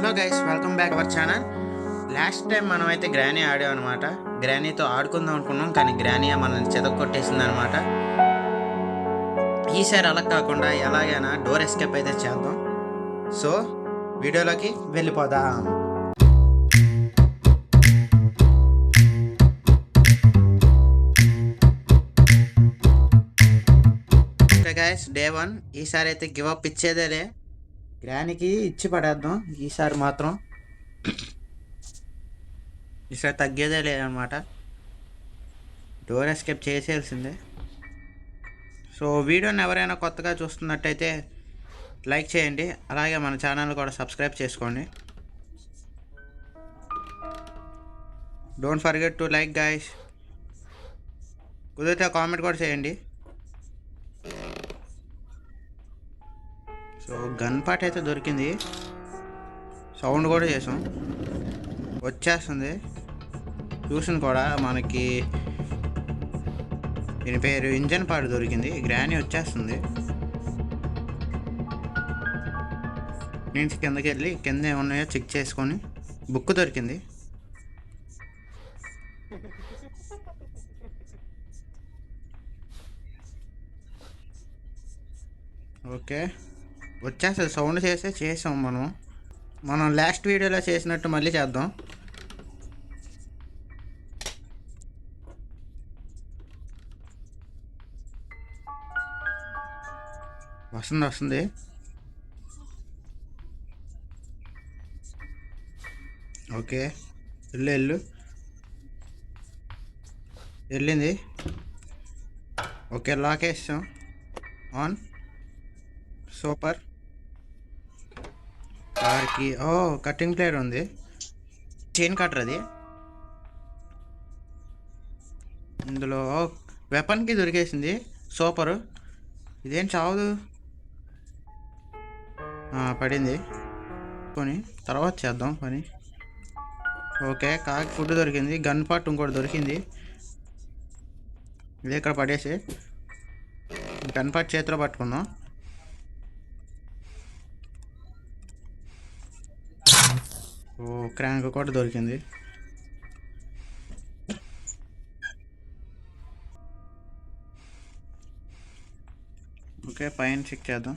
Hello guys welcome back our channel last time మనం అయితే granny ఆడాం అనమాట గ్రానీతో ఆడుకుందాం అనుకున్నాం కానీ గ్రానీ మనల్ని చెదగొట్టేసింది అనమాట ఈసారి అలా కాకుండా ఎలాగైనా డోర్ ఎస్కేప్ అయితే చేద్దాం. సో వీడియోలోకి వెళ్ళిపోదాం. ఓకే డే వన్ ఈసారి అయితే గివ్ అప్ ఇచ్చేదేలే. గ్రానికి ఇచ్చి పడేద్దాం. ఈసారి మాత్రం. ఈసారి తగ్గేదే లేదనమాట. Door escape చేసేయాల్సిందే. సో వీడియోని ఎవరైనా కొత్తగా చూస్తున్నట్టయితే లైక్ చేయండి. అలాగే మన ఛానల్ కూడా సబ్స్క్రైబ్ చేసుకోండి. Don't forget to like guys. కుదిరితే కామెంట్ కూడా చేయండి. సో గన్ పార్ట్ అయితే దొరికింది. సౌండ్ కూడా చేసాం. వచ్చేస్తుంది. చూసిన కూడా మనకి దీని పేరు ఇంజన్ పార్ట్ దొరికింది. గ్రానీ వచ్చేస్తుంది. నేను కిందకి వెళ్ళి కింద ఏమున్నాయో చెక్ చేసుకొని బుక్ దొరికింది. ఓకే. వచ్చేస్తుంది సౌండ్ చేస్తే చేసాం మనం. మనం లాస్ట్ వీడియోలో చేసినట్టు మళ్ళీ చేద్దాం. వస్తుంది వస్తుంది. ఓకే వెళ్ళు వెళ్ళు. వెళ్ళింది. ఓకే లాక్ ఆన్ సూపర్ కార్కి ఓ కటింగ్ ప్లేయర్ ఉంది. చైన్ కట్టర్ అది. ఇందులో వెపన్కి దొరికేసింది. సూపరు. ఇదేం చావదు. పడింది. కొని తర్వాత చేద్దాం పని. ఓకే కాకి ఫుడ్ దొరికింది. గన్ పార్ట్ ఇంకోటి దొరికింది. ఇది ఇక్కడ పడేసి. గన్ పార్ట్ చేతిలో పట్టుకుందాం. ఓ క్రాంక్ కూడా దొరికింది. ఓకే పైన చెక్ చేద్దాం.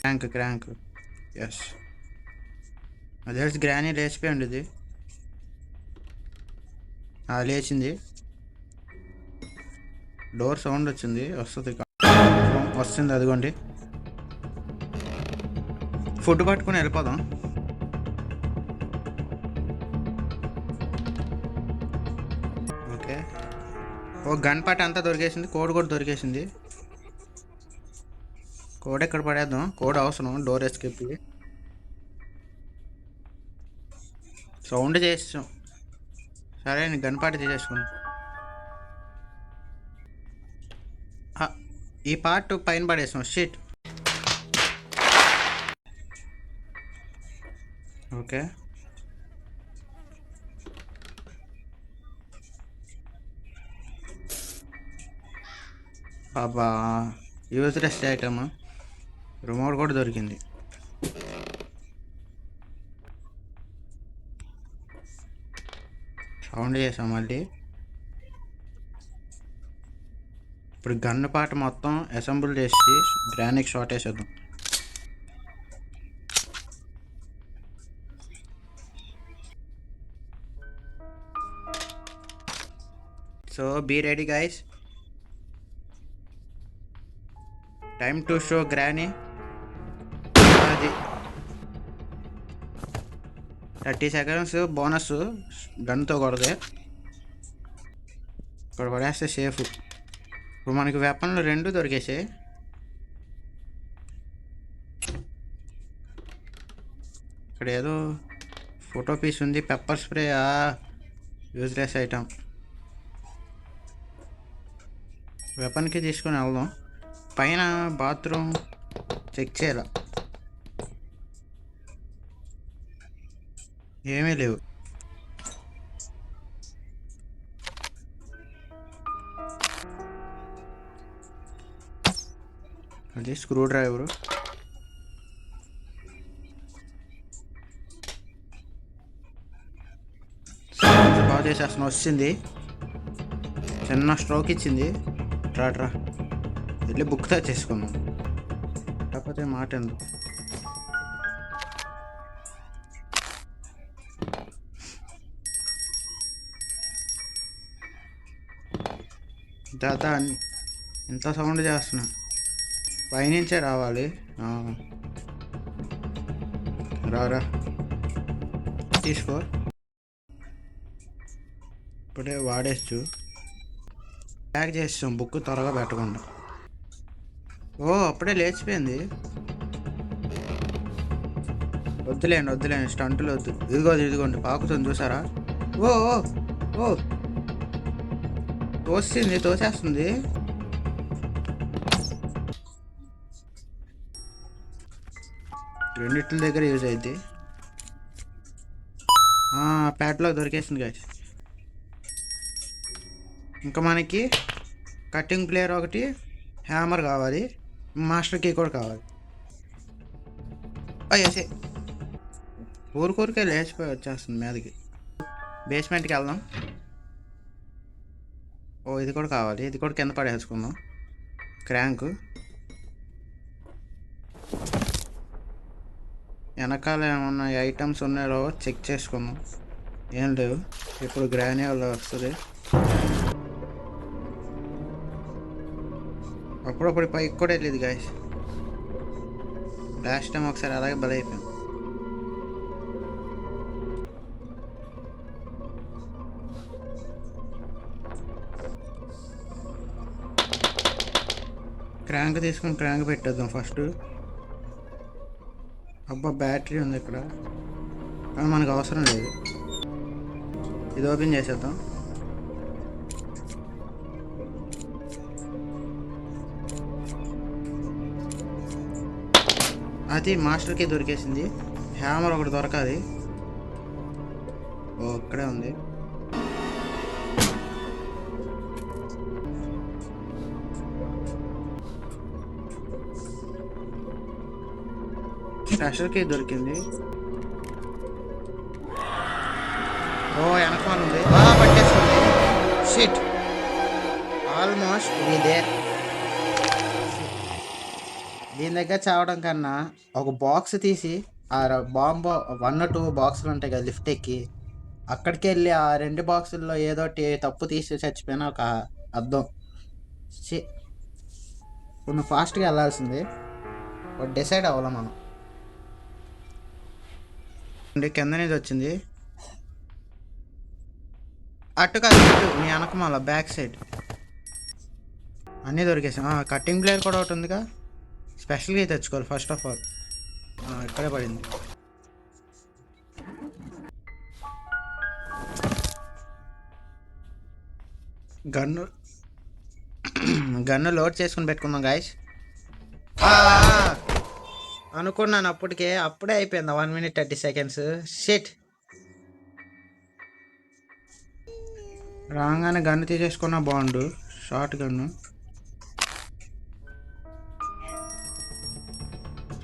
Crank crank. ఎస్ అదే గ్రానీ లేచిపోయి ఉండేది అది లేచింది. డోర్ సౌండ్ వచ్చింది. వస్తుంది వస్తుంది అదిగోండి. ఫుడ్ పట్టుకుని వెళ్ళిపోదాం. ఓకే. ఓ గన్ పాట అంతా దొరికేసింది. కోడ్ కూడా దొరికేసింది. కోడ్ ఎక్కడ పడేద్దాం? కోడ్ అవసరం. డోర్ ఎస్కేప్ సౌండ్ చేసాం సరే నేను గన్పాటి తీసేసుకున్నా. ఈ పార్ట్ పైన పడేసాం. షీట్ ఓకే బాబా యూజ్ రెస్ట్ ఐటమ్ రిమోట్ కూడా దొరికింది. సౌండ్ చేసాం మళ్ళీ. ఇప్పుడు గన్ను పాట మొత్తం అసెంబుల్ చేసి గ్రానిక్ షార్ట్ వేసేద్దాం. So be ready guys. Time to show Granny. Thirty seconds bonus గన్తో కొడదే ఇక్కడ పడేస్తే సేఫ్. ఇప్పుడు మనకి వెపన్లు రెండు దొరికేసాయి. ఇక్కడ ఏదో ఫోటో పీస్ ఉంది పెప్పర్ స్ప్రే యూజ్లెస్ ఐటమ్. వెపన్కి తీసుకొని వెళ్దాం. పైన బాత్రూమ్ చెక్ చేయాల. ఏమీ లేవు. అది స్క్రూ డ్రైవరు. బాగా చేసేస్తాను వచ్చింది. చిన్న స్ట్రోక్ ఇచ్చింది. ట్రాట్రా వెళ్ళి బుక్ తా చేసుకున్నాం కాకపోతే మాట ఎందుకు దాదా ఎంత సౌండ్ చేస్తున్నా? పైనుంచే రావాలి. రారా తీసుకో. ఇప్పుడే వాడేచ్చు. ప్యాక్ చేసాం బుక్ త్వరగా పెట్టకుండా. ఓ అప్పుడే లేచిపోయింది. వద్దులేండి వద్దులేండి స్టంటులు వద్దు. ఇదిగో ఇదిగోండి పాకుతుంది చూసారా? ఓ ఓ ఓ. తోస్తుంది తోసేస్తుంది రెండిట్ల దగ్గర యూజ్ అయింది ప్యాట్లో దొరికేసింది గాయస్ ఇంకా మనకి కటింగ్ ప్లేయర్ ఒకటి హ్యామర్ కావాలి. మాస్టర్ కీ కూడా కావాలి అయ్యేసే ఊరుకూరికే లేచిపోయి వచ్చేస్తుంది మీదకి. బేస్మెంట్కి వెళ్దాం. ఇది కూడా కావాలి. ఇది కూడా కింద పడేసుకుందాం. క్రాంక్. వెనకాల ఏమన్నా ఐటమ్స్ ఉన్నాయో చెక్ చేసుకుందాం. ఏం లేవు. ఇప్పుడు గ్రాన్యూల్ వస్తుంది. అప్పుడప్పుడు పైకి కూడా వెళ్ళేది గాయస్ లాస్ట్ టైం ఒకసారి అలాగే బలైపోయింది. క్రాంక్ తీసుకొని క్రాంక్ పెట్టేద్దాం ఫస్ట్. అబ్బా బ్యాటరీ ఉంది ఇక్కడ. కానీ మనకు అవసరం లేదు. ఇది ఓపెన్ చేసేద్దాం. అది మాస్టర్కి దొరికేసింది. హ్యామర్ ఒకటి దొరకాలి. ఓ ఇక్కడే ఉంది. స్పెషల్కి దొరికింది. ఓ వెనకాల ఉంది. బాగా పట్టేస్తుంది షిట్ ఆల్మోస్ట్ ఇదే. దీని దగ్గర చావడం కన్నా ఒక బాక్స్ తీసి ఆ బాంబు వన్ టూ బాక్సులు ఉంటాయి కదా లిఫ్ట్ ఎక్కి అక్కడికి వెళ్ళి ఆ రెండు బాక్సుల్లో ఏదో ఒకటి తప్పు తీసి చచ్చిపోయిన ఒక అర్థం కొంచెం ఫాస్ట్గా వెళ్ళాల్సింది. డిసైడ్ అవ్వాలి మనం. అండి కింద నుంచి వచ్చింది. అటు కాదు ఇటు నీ వెనకమాల బ్యాక్ సైడ్. అన్నీ దొరికేసాం కటింగ్ ప్లేయర్ కూడా ఒకటి ఉందిగా. స్పెషల్గా తెచ్చుకోవాలి ఫస్ట్ ఆఫ్ ఆల్. ఇక్కడే పడింది. గన్ను గన్ను లోడ్ చేసుకుని పెట్టుకుందాం గాయస్. అనుకున్నాను అప్పటికే అప్పుడే అయిపోయింది. One minute thirty seconds shit రాగానే గన్ను తీసేసుకున్న బాగుండు షార్ట్ గన్ను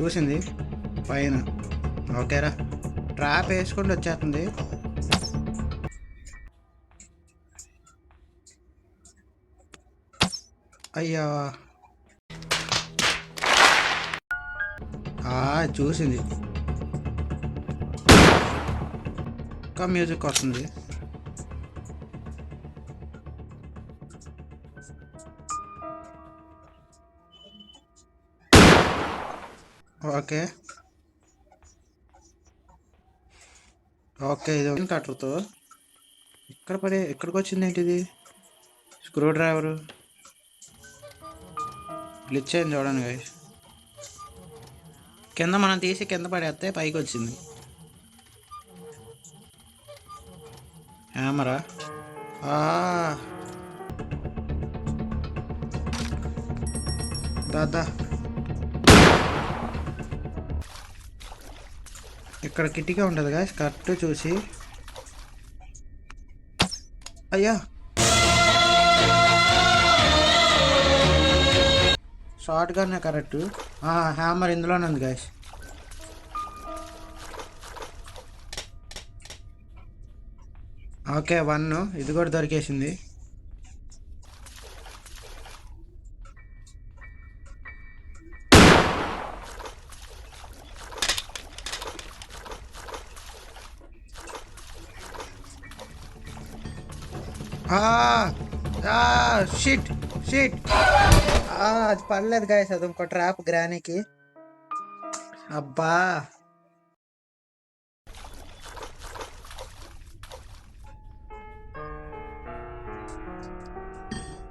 చూసింది? పైన. ఓకేరా ట్రాప్ వేసుకుంటూ వచ్చేస్తుంది. అయ్యా. చూసింది. ఇంకా మ్యూజిక్ వస్తుంది. ఓకే. ఓకే ఇది కట్టరుతో ఇక్కడ పడే ఎక్కడికి వచ్చింది ఏంటిది? Screw driver. గ్లిచ్ అయింది చూడండి గైస్ కింద మనం తీసి కింద పడేస్తే పైకి వచ్చింది హ్యామరా దాదా ఇక్కడ కిటికీ ఉంటుంది కదా కరెక్ట్ చూసి. అయ్యా. Short correct. హ్యామర్ ఇందులోనే ఉంది గాయస్ ఓకే వన్ ఇది కూడా దొరికేసింది. షిట్ షిట్ అది పడలేదు గాయస్ అది ఇంకో ట్రాప్ గ్రానీకి అబ్బా.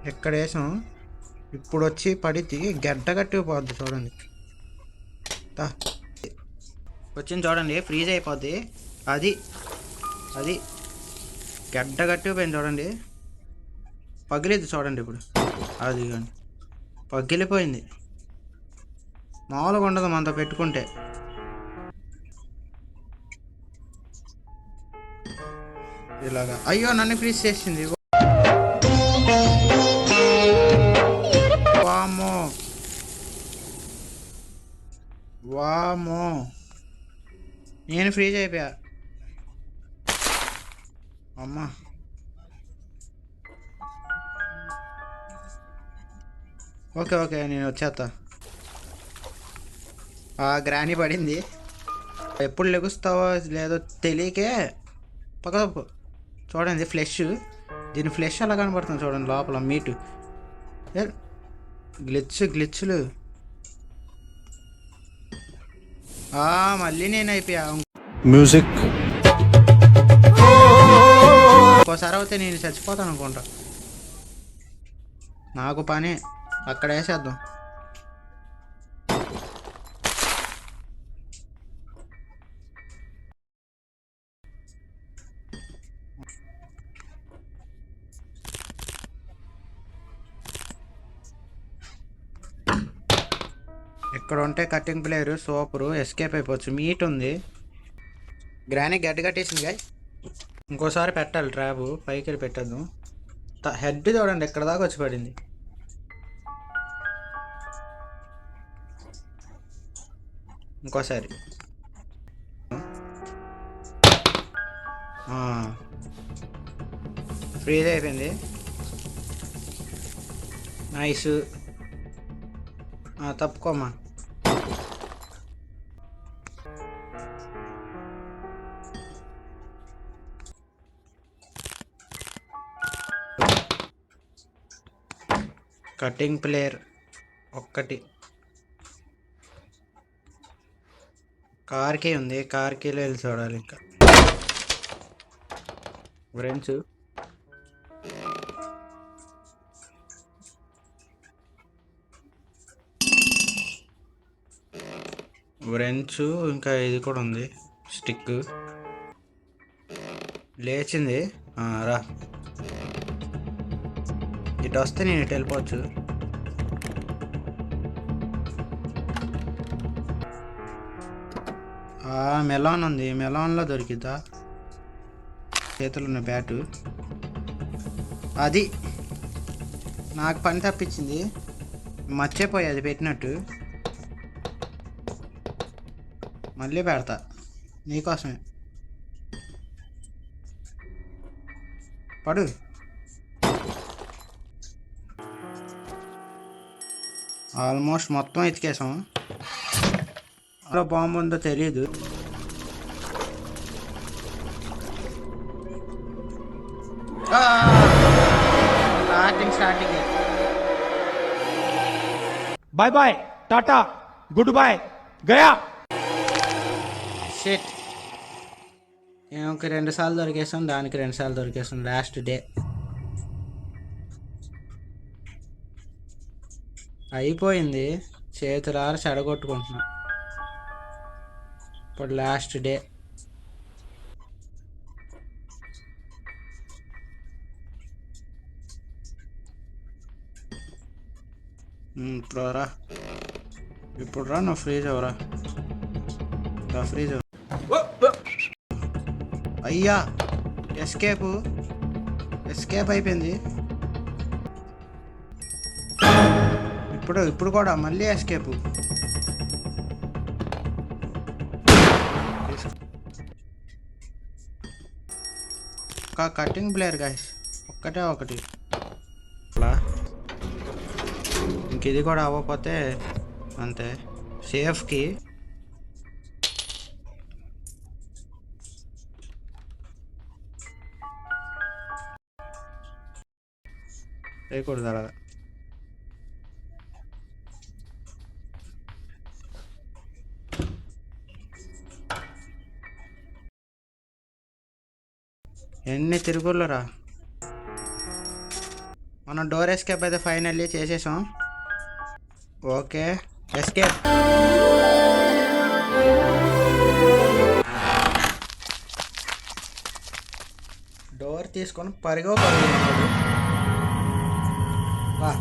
ఎక్కడ వేసాం? ఇప్పుడు వచ్చి పడితే గడ్డ కట్టిపోద్ది చూడండి. వచ్చింది చూడండి ఫ్రీజ్ అయిపోద్ది. అది అది. గడ్డ కట్టిపోయింది చూడండి. పగిలేదు చూడండి ఇప్పుడు. అది కానీ పగిలిపోయింది. మామూలుగా ఉండదు మనతో పెట్టుకుంటే. ఇలాగా. అయ్యో నన్ను ఫ్రీజ్ చేసింది. వామో వామో నేను ఫ్రీజ్ అయిపోయా. అమ్మా. ఓకే ఓకే నేను వచ్చేస్తా ఆ గ్రాని పడింది. ఎప్పుడు లెగుస్తావో లేదో తెలియకే పక్క. చూడండి ఫ్లెష్ దీని ఫ్లెష్ అలా కనబడుతుంది చూడండి లోపల మీటు గ్లిచ్ గ్లిచ్లు మళ్ళీ నేను అయిపోయా. మ్యూజిక్ ఇంకోసారి అయితే నేను చచ్చిపోతాను అనుకుంటా. నాకు పని. అక్కడ వేసేద్దాం. ఇక్కడ ఉంటే కటింగ్ ప్లేయర్ సూపరు ఎస్కేప్ అయిపోవచ్చు. మీట్ ఉంది. గ్రానీ గడ్డ కట్టేసింది గాయ్ ఇంకోసారి పెట్టాలి ట్రాబు. పైకి వెళ్ళి పెట్టద్దు హెడ్ చూడండి ఎక్కడ దాకా వచ్చి పడింది. ఇంకోసారి. ఫ్రీజ్ అయిపోయింది. నైస్. తప్పుకోమ్మా. కటింగ్ ప్లేయర్ ఒక్కటి. కార్కి ఉంది. కార్కి వెళ్ళి చూడాలి ఇంకా. ఫ్రెండ్స్ వ్రెంచ్ ఇంకా ఇది కూడా ఉంది. స్టిక్ లేచింది. రా. ఇటు వస్తే నేను ఇటు వెళ్ళిపోవచ్చు. మెలాన్ ఉంది. మెలాన్లో దొరికిద్దా? చేతులు ఉన్న బ్యాటు. అది. నాకు పని తప్పించింది. మర్చిపోయి అది పెట్టినట్టు. మళ్ళీ పెడతా. నీకోసమే. పడు. ఆల్మోస్ట్ మొత్తం ఎతికేసాం. ఎక్కడ బాంబు ఉందో తెలియదు starting bye bye tata good bye Gaya. ఒక రెండు సార్లు దొరికేసాం దానికి రెండు సార్లు దొరికేసాం లాస్ట్ డే. అయిపోయింది చేతులారా చెడగొట్టుకుంటున్నాం. ఇప్పుడు లాస్ట్ డే hmm, ఇప్పుడు రా ఇప్పుడు రా నువ్వు ఫ్రీజ్ అవరా నా ఫ్రీజ్ అయ్యా ఎస్కేప్ ఎస్కేప్ అయిపోయింది. ఇప్పుడు ఇప్పుడు కూడా మళ్ళీ ఎస్కేప్ ఒక కటింగ్ ప్లేయర్ గాయస్ ఒక్కటే ఒకటి. అలా ఇంక ఇది కూడా అవ్వకపోతే అంతే. సేఫ్కి చేయకూడదు అలా అన్నీ తిరుగుళ్ళరా. మనం డోర్ ఎస్కేప్ అయితే ఫైనల్లీ చేసేసాం. ఓకే ఎస్కేప్ డోర్ తీసుకొని పరిగో పరిగెత్తాడు వా.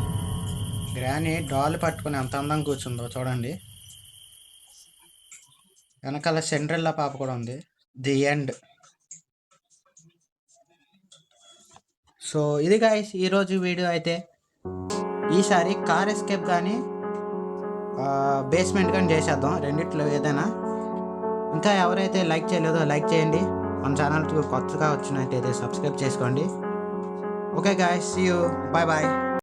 గ్రాని డాల్ పట్టుకుని ఎంత అందంగా కూర్చుందో చూడండి. వెనకాల సెంట్రల్లా పాప కూడా ఉంది. ది ఎండ్ సో ఇది గాయస్ ఈరోజు వీడియో అయితే ఈసారి కార్ ఎస్కేప్ కానీ బేస్మెంట్ కానీ చేసేద్దాం. రెండిట్లో ఏదైనా. ఇంకా ఎవరైతే లైక్ చేయలేదో లైక్ చేయండి. మన ఛానల్కి కొత్తగా వచ్చినట్టయితే సబ్స్క్రైబ్ చేసుకోండి. Okay guys you bye bye